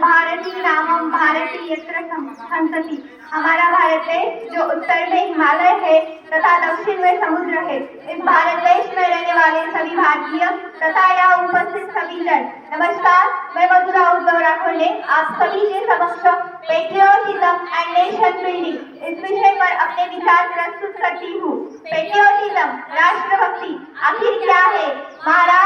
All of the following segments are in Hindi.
भारती नामम हमारा भारत देश जो उत्तर में हिमालय है तथा दक्षिण में समुद्र है, इस भारत देश में रहने वाले सभी भारतीय तथा यहाँ उपस्थित सभी जन, नमस्कार, मैं मधुरा उद्धव आप सभी के समक्ष पेट्रियोटिज्म एंड नेशन बिल्डिंग इस विषय पर अपने विचार प्रस्तुत करती हूँ। पेट्रियोटिज्म राष्ट्रभक्ती, आखिर क्या है? महाराज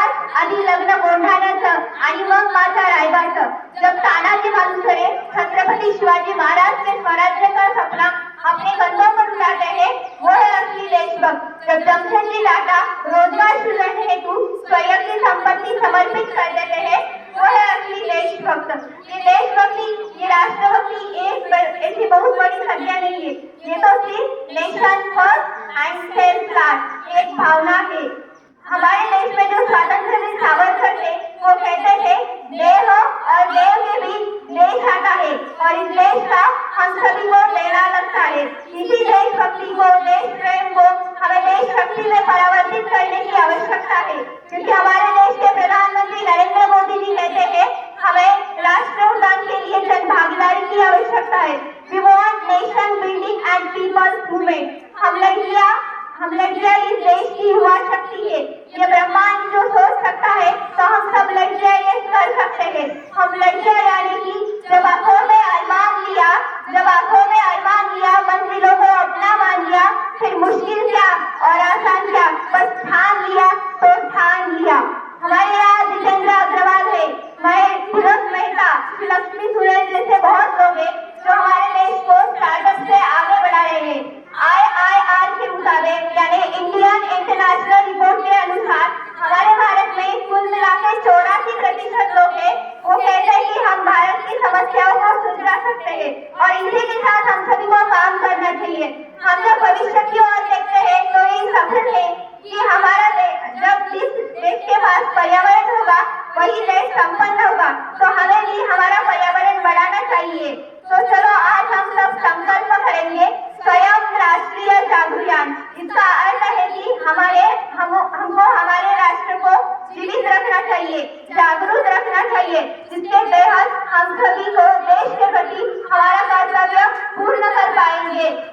आधी लग्न गोंढाण्याचं आणि मग माझा रायबाचं. जब तानाजी मालुसरे छत्रपति शिवाजी महाराज के स्वराज्य का सपना अपने कंधों पर उठाते हैं वो है असली देशभक्त. जब जमशेदजी टाटा रोजगार सृजन हेतु स्वयं की संपत्ति समर्पित कर देते हैं वो है असली देशभक्त. ये देशभक्ति ये राष्ट्रभक्ति एक ऐसी बहुत बड़ी संख्या नहीं है ये तो सिर्फ nation first and self last एक भावना है हमारे देश में और इस देश का हम सभी को लेना लगता है इसी देशभक्ति को देश प्रेम को हमें देशभक्ति में परावर्तित करने की आवश्यकता है क्योंकि हमारे देश के प्रधानमंत्री नरेंद्र मोदी जी कहते हैं, हमें राष्ट्र उद्यान के लिए जन भागीदारी की आवश्यकता है। We want nation building and people's movement हम लड़कियाँ हम लड़कियाँ इस देश की युवा शक्ति है। ये ब्रह्मांड जो सोच सकता है तो हम सब लड़कियाँ ये कर सकते हैं हम लड़कियाँ यानी कि जब आँखों में अरमान लिया जब आँखों में अरमान लिया मंजिलों को अपना मान लिया फिर मुश्किल क्या और आसान क्या बस ठान लिया तो ठान लिया हमारे यहाँ जितेंद्र अग्रवाल है मैं फिरोज मेहता श्री लक्ष्मी सुरेश जैसे बहुत लोग हैं जो हमारे देश को स्टार्टअप से आगे बढ़ा रहे हैं आई आई आर के मुताबिक यानी इंडियन इंटरनेशनल रिपोर्ट के अनुसार हमारे भारत में कुल मिला के चौरासी प्रतिशत लोग हैं वो कहते हैं कि हम भारत की समस्याओं को सुलझा सकते हैं और इसी के साथ हम सभी को काम करना चाहिए। हम जब भविष्य की ओर देखते हैं तो ये सफल है कि हमारा जब जिस देश के पास पर्यावरण होगा, वही देश संपन्न होगा। तो हमें भी हमारा पर्यावरण बढ़ाना चाहिए। तो चलो, आज हम सब संकल्प करेंगे स्वयं राष्ट्रीय जागरूयान इसका अर्थ है कि हमारे, हम, हमको, हमारे राष्ट्र को जीवित रखना चाहिए, जागरूक रखना चाहिए। जिसके बेहद हम सभी को লাগে